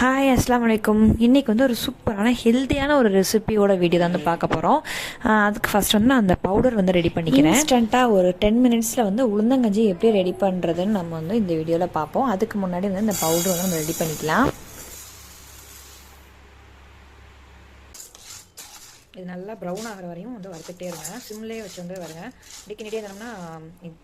Hi அஸ்லாம் வலைக்கும் இன்றைக்கி வந்து ஒரு சூப்பரான ஹெல்த்தியான ஒரு ரெசிபியோட வீடியோ தான் வந்து பார்க்க போகிறோம் அதுக்கு ஃபர்ஸ்ட் வந்து நான் அந்த பவுடர் வந்து ரெடி பண்ணிக்கிறேன். இன்ஸ்டண்ட்டாக ஒரு டென் மினிட்ஸில் வந்து உளுந்தங்கஞ்சி எப்படி ரெடி பண்ணுறதுன்னு நம்ம வந்து இந்த வீடியோவில் பார்ப்போம். அதுக்கு முன்னாடி வந்து இந்த பவுடர் வந்து நம்ம ரெடி பண்ணிக்கலாம். நல்லா ப்ரௌன் ஆகிற வரையும் வந்து வறுத்துட்டே இருங்க. சிம்லேயே வச்சு வந்து வருங்க இப்படி இருந்தோம்னா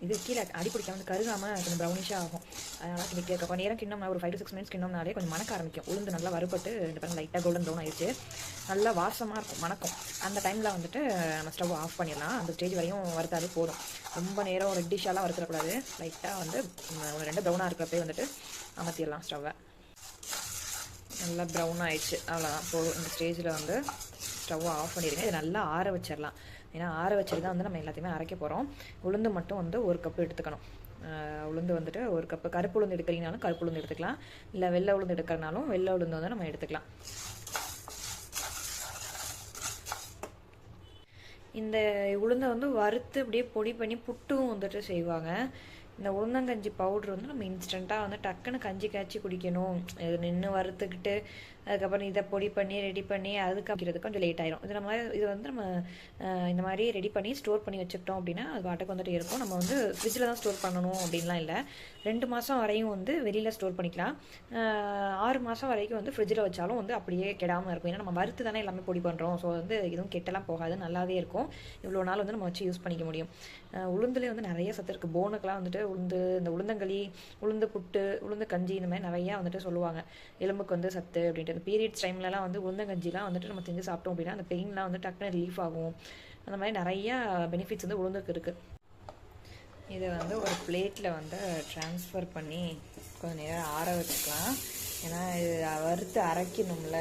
இது கீழே அடி பிடிக்க வந்து கருகாமல் கொஞ்சம் ப்ரௌனிஷாக ஆகும். அதனால் கிண்டிட்டே இருக்க கொஞ்சம் நேரம் கிண்ணம்னா ஒரு ஃபைவ் டு சிக்ஸ் மினிட்ஸ் கிண்ணம்னாலே கொஞ்சம் மணக்க ஆரம்பிக்கும். உளுந்து நல்லா வறுபட்டு ரெண்டு பேரும் லைட்டாக கோல்டன் ப்ரௌன் ஆயிடுச்சு நல்லா வாசமாக இருக்கும் மணக்கும். அந்த டைமில் வந்துட்டு நம்ம ஸ்டவ் ஆஃப் பண்ணிடலாம். அந்த ஸ்டேஜ் வரையும் வறுத்தாலே போதும். ரொம்ப நேரம் ரெட்டிஷாலாம் வறுத்துடக்கூடாது. லைட்டாக வந்து ஒரு ரெண்டு ப்ரௌனாக இருக்கிறப்பே வந்துட்டு அமர்த்திடலாம் ஸ்டவ்வை நல்லா ப்ரௌன் ஆயிடுச்சு. அவ்வளோதான் போதும். இந்த ஸ்டேஜில் வந்து ஸ்டவ்வை ஆஃப் பண்ணிடுங்க. இது நல்லா ஆற வச்சிடலாம். ஏன்னா ஆற வச்சிட்டு தான் வந்து நம்ம எல்லாத்தையுமே அரைக்க போகிறோம் உளுந்து மட்டும் வந்து ஒரு கப்பு எடுத்துக்கணும். உளுந்து வந்துட்டு ஒரு கப்பு கருப்பு உளுந்து எடுக்கிறீங்கனாலும் கருப்பு உளுந்து எடுத்துக்கலாம். இல்லை வெள்ளை உளுந்து எடுக்கிறனாலும் வெள்ளை உளுந்து வந்து நம்ம எடுத்துக்கலாம். இந்த உளுந்தை வந்து வறுத்து அப்படியே பொடி பண்ணி புட்டும் வந்துட்டு செய்வாங்க. இந்த உளுந்தங்கஞ்சி பவுட்ரு வந்து நம்ம இன்ஸ்டண்ட்டாக வந்து டக்குன்னு கஞ்சி காய்ச்சி குடிக்கணும். இது நின்று வறுத்துக்கிட்டு அதுக்கப்புறம் இதை பொடி பண்ணி ரெடி பண்ணி அதுக்கு அப்படிங்கிறது கொஞ்சம் லேட் ஆயிரும். இது நம்ம இது வந்து நம்ம இந்த மாதிரி ரெடி பண்ணி ஸ்டோர் பண்ணி வச்சுக்கிட்டோம் அப்படின்னா அது வாட்டக்கு வந்துட்டு இருக்கும். நம்ம வந்து ஃப்ரிட்ஜில் தான் ஸ்டோர் பண்ணணும் அப்படின்லாம் இல்லை. ரெண்டு மாதம் வரையும் வந்து வெளியில் ஸ்டோர் பண்ணிக்கலாம். ஆறு மாதம் வரைக்கும் வந்து ஃப்ரிட்ஜில் வச்சாலும் வந்து அப்படியே கெடாமல் இருக்கும். ஏன்னா நம்ம வறுத்து தானே எல்லாமே பொடி பண்ணுறோம் ஸோ வந்து எதுவும் கெட்டெல்லாம் போகாது. நல்லாவே இருக்கும். இவ்வளோ நாள் வந்து நம்ம வச்சு யூஸ் பண்ணிக்க முடியும். உளுந்துலேயே வந்து நிறைய சத்து இருக்குது போனுக்கெலாம் வந்துட்டு உளுந்து இந்த உளுந்தங்களி உளுந்து புட்டு உளுந்து கஞ்சி இந்த மாதிரி நிறையா வந்துட்டு சொல்லுவாங்க. எலும்புக்கு வந்து சத்து அப்படின்ட்டு. பீரியட்ஸ் டைம்லலாம் வந்து உளுந்தங்கஞ்சிலாம் வந்துட்டு நம்ம செஞ்சு சாப்பிட்டோம் அப்படின்னா அந்த பெயின்லாம் வந்து டக்குனு ரிலீஃப் ஆகும். அந்த மாதிரி நிறையா பெனிஃபிட்ஸ் வந்து உளுந்துக்கு இருக்குது இதை வந்து ஒரு பிளேட்டில் வந்து ட்ரான்ஸ்ஃபர் பண்ணி கொஞ்சம் நேரம் ஆற வச்சுக்கலாம். ஏன்னா இது வறுத்து அரைக்கணும்ல.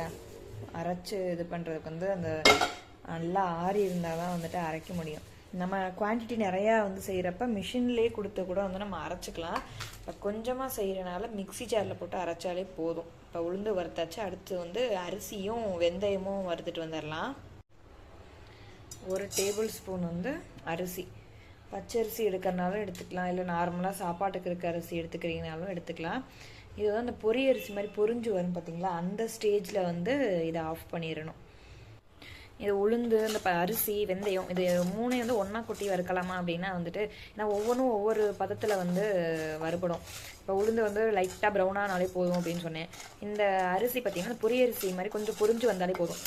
அரைச்சி இது பண்ணுறதுக்கு வந்து அந்த நல்லா ஆறி இருந்தால் தான் வந்துட்டு அரைக்க முடியும். நம்ம குவான்டிட்டி நிறையா வந்து செய்கிறப்ப மிஷின்லேயே கொடுத்து கூட வந்து நம்ம அரைச்சிக்கலாம். இப்போ கொஞ்சமாக செய்கிறனால மிக்சி ஜாரில் போட்டு அரைச்சாலே போதும். இப்போ உளுந்து வறுத்தாச்சு அடுத்து வந்து அரிசியும் வெந்தயமும் வறுத்துட்டு வந்துடலாம் ஒரு டேபிள் ஸ்பூன் வந்து அரிசி. பச்சரிசி எடுக்கிறனாலும் எடுத்துக்கலாம். இல்லை நார்மலாக சாப்பாட்டுக்கு இருக்க அரிசி எடுத்துக்கிறீங்கனாலும் எடுத்துக்கலாம். இது வந்து அந்த பொரிய அரிசி மாதிரி பொறிஞ்சு வரும் பார்த்தீங்களா அந்த ஸ்டேஜில் வந்து இதை ஆஃப் பண்ணிடணும். இது உளுந்து இந்த அரிசி வெந்தயம் இது மூணையும் வந்து ஒன்றா கொட்டி வறுக்கலாமா அப்படின்னா வந்துட்டு ஏன்னா ஒவ்வொன்றும் ஒவ்வொரு பதத்தில் வந்து வறுபடும். இப்போ உளுந்து வந்து லைட்டாக ப்ரௌனானாலே போதும் அப்படின்னு சொன்னேன். இந்த அரிசி பார்த்திங்கன்னா பொரிய அரிசி மாதிரி கொஞ்சம் பொரிஞ்சு வந்தாலே போதும்.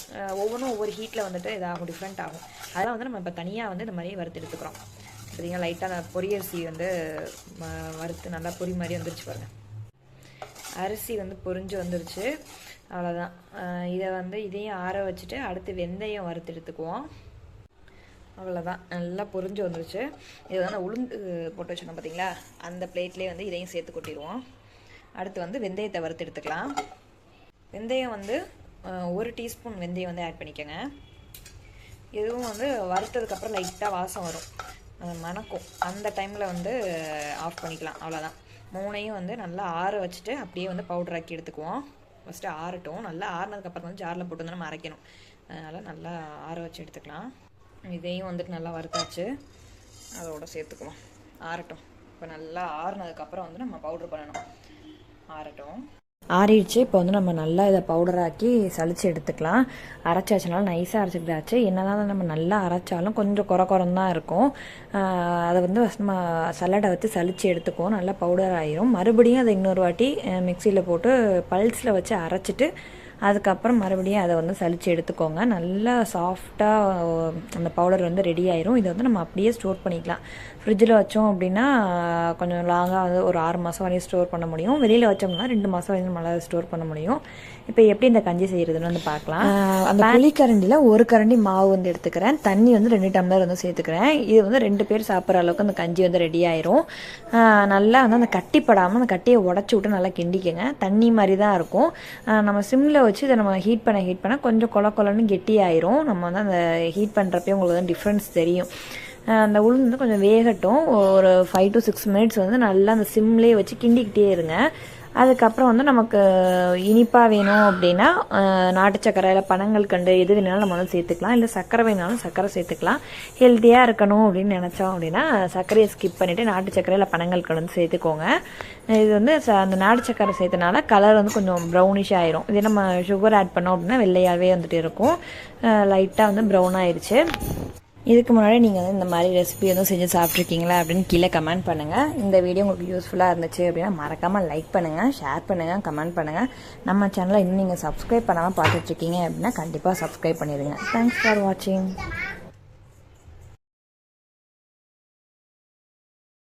ஒவ்வொன்றும் ஒவ்வொரு ஹீட்டில் வந்துட்டு இதாகும் டிஃப்ரெண்ட் ஆகும். அதெல்லாம் வந்து நம்ம இப்போ தனியாக வந்து இந்த மாதிரி வறுத்து எடுத்துக்கிறோம். பார்த்தீங்கன்னா லைட்டாக அந்த பொரியரிசி வந்து வறுத்து நல்லா பொரி மாதிரி வந்துருச்சு பாருங்கள் அரிசி வந்து பொரிஞ்சு வந்துருச்சு. அவ்வளோதான் இதை வந்து இதையும் ஆற வச்சுட்டு அடுத்து வெந்தயம் வறுத்து எடுத்துக்குவோம். அவ்வளோதான் நல்லா பொறிஞ்சு வந்துருச்சு. இது வந்து உளுந்து போட்டு வச்சுக்கணும் பார்த்தீங்களா அந்த பிளேட்லேயே வந்து இதையும் சேர்த்து கொட்டிடுவோம். அடுத்து வந்து வெந்தயத்தை வறுத்து எடுத்துக்கலாம். வெந்தயம் வந்து ஒரு டீஸ்பூன் வெந்தயம் வந்து ஆட் பண்ணிக்கோங்க. இதுவும் வந்து வறுத்ததுக்கப்புறம் லைட்டாக வாசம் வரும். மணக்கும். அந்த டைமில் வந்து ஆஃப் பண்ணிக்கலாம். அவ்வளோதான் மூணையும் வந்து நல்லா ஆற வச்சுட்டு அப்படியே வந்து பவுடர் ஆக்கி எடுத்துக்குவோம். ஃபஸ்ட்டு ஆறட்டும். நல்லா ஆறுனதுக்கப்புறம் வந்து ஜாரில் போட்டு வந்து நம்ம அரைக்கணும். அதனால் நல்லா ஆற வச்சு எடுத்துக்கலாம். இதையும் வந்துட்டு நல்லா வறுத்தாச்சு. அதோட சேர்த்துக்குவோம் ஆறட்டும். இப்போ நல்லா ஆறுனதுக்கப்புறம் வந்து நம்ம பவுட்ரு பண்ணணும். ஆறட்டும். ஆறிடுச்சு. இப்போ வந்து நம்ம நல்லா இதை பவுடராக்கி சளிச்சு எடுத்துக்கலாம். அரைச்சாச்சுனால நைஸாக அரைச்சிக்கிட்டாச்சு. என்னதான் நம்ம நல்லா அரைச்சாலும் கொஞ்சம் குறை குறம் தான் இருக்கும் அதை வந்து நம்ம சல்லடை வச்சு சளிச்சு எடுத்துக்குவோம். நல்லா பவுடர் ஆயிரும். மறுபடியும் அதை இன்னொரு வாட்டி மிக்சியில் போட்டு பல்ஸில் வச்சு அரைச்சிட்டு அதுக்கப்புறம் மறுபடியும் அதை வந்து சளிச்சு எடுத்துக்கோங்க. நல்லா சாஃப்டாக அந்த பவுடர் வந்து ரெடி ஆயிரும். இதை வந்து நம்ம அப்படியே ஸ்டோர் பண்ணிக்கலாம். ஃப்ரிட்ஜில் வச்சோம் அப்படின்னா கொஞ்சம் லாங்காக வந்து ஒரு ஆறு மாதம் வரையும் ஸ்டோர் பண்ண முடியும். வெளியில் வச்சோம்னா ரெண்டு மாதம் வரையும் நம்மளால் ஸ்டோர் பண்ண முடியும். இப்போ எப்படி இந்த கஞ்சி செய்கிறதுன்னு வந்து பார்க்கலாம். அந்த புளிக்கரண்டியில் ஒரு கரண்டி மாவு வந்து எடுத்துக்கிறேன். தண்ணி வந்து ரெண்டு டம்ளர் வந்து சேர்த்துக்கிறேன். இது வந்து ரெண்டு பேர் சாப்பிட்ற அளவுக்கு அந்த கஞ்சி வந்து ரெடி ஆயிரும். நல்லா வந்து அந்த கட்டிப்படாமல் அந்த கட்டியை உடச்சி விட்டு நல்லா கிண்டிக்கங்க. தண்ணி மாதிரி தான் இருக்கும் நம்ம சிம்மில் வச்சு இதை நம்ம ஹீட் பண்ண ஹீட் பண்ண கொஞ்சம் கொல கொலன்னு கெட்டியாயிரும். நம்ம வந்து அந்த ஹீட் பண்ணுறப்பே உங்களுக்கு வந்து டிஃப்ரென்ஸ் தெரியும். அந்த உளுந்து வந்து கொஞ்சம் வேகட்டும். ஒரு ஃபைவ் டு சிக்ஸ் மினிட்ஸ் வந்து நல்லா அந்த சிம்லேயே வச்சு கிண்டிக்கிட்டே இருங்க. அதுக்கப்புறம் வந்து நமக்கு இனிப்பாக வேணும் அப்படின்னா நாட்டு சக்கரை இல்லை பனங்கள் கண்டு எது வேணாலும் நம்ம வந்து சேர்த்துக்கலாம். இல்லை சக்கரை வேணாலும் சக்கரை சேர்த்துக்கலாம். ஹெல்த்தியாக இருக்கணும் அப்படின்னு நினச்சோம் அப்படின்னா சர்க்கரையை ஸ்கிப் பண்ணிவிட்டு நாட்டு சக்கரை இல்லை பனங்கள் கண்டு வந்து சேர்த்துக்கோங்க. இது வந்து ச- அந்த நாட்டு சக்கரை சேர்த்தனால கலர் வந்து கொஞ்சம் ப்ரௌனிஷ் ஆயிரும். இதே நம்ம சுகர் ஆட் பண்ணோம் அப்படின்னா வெள்ளையாகவே வந்துட்டு இருக்கும். லைட்டாக வந்து ப்ரௌன் ஆயிடுச்சு இதுக்கு முன்னாடி நீங்கள் வந்து இந்த மாதிரி ரெசிபி எதுவும் செஞ்சு சாப்பிட்ருக்கீங்களா அப்படின்னு கீழே கமெண்ட் பண்ணுங்கள் இந்த வீடியோ உங்களுக்கு யூஸ்ஃபுல்லாக இருந்துச்சு அப்படின்னா மறக்காமல் லைக் பண்ணுங்கள் ஷேர் பண்ணுங்கள் கமெண்ட் பண்ணுங்கள் நம்ம சேனலை இன்னும் நீங்கள் சப்ஸ்கிரைப் பண்ணாமல் பார்த்துட்ருக்கீங்க அப்படின்னா கண்டிப்பாக சப்ஸ்கிரைப் பண்ணிடுங்க. தேங்க்ஸ் ஃபார் வாட்சிங்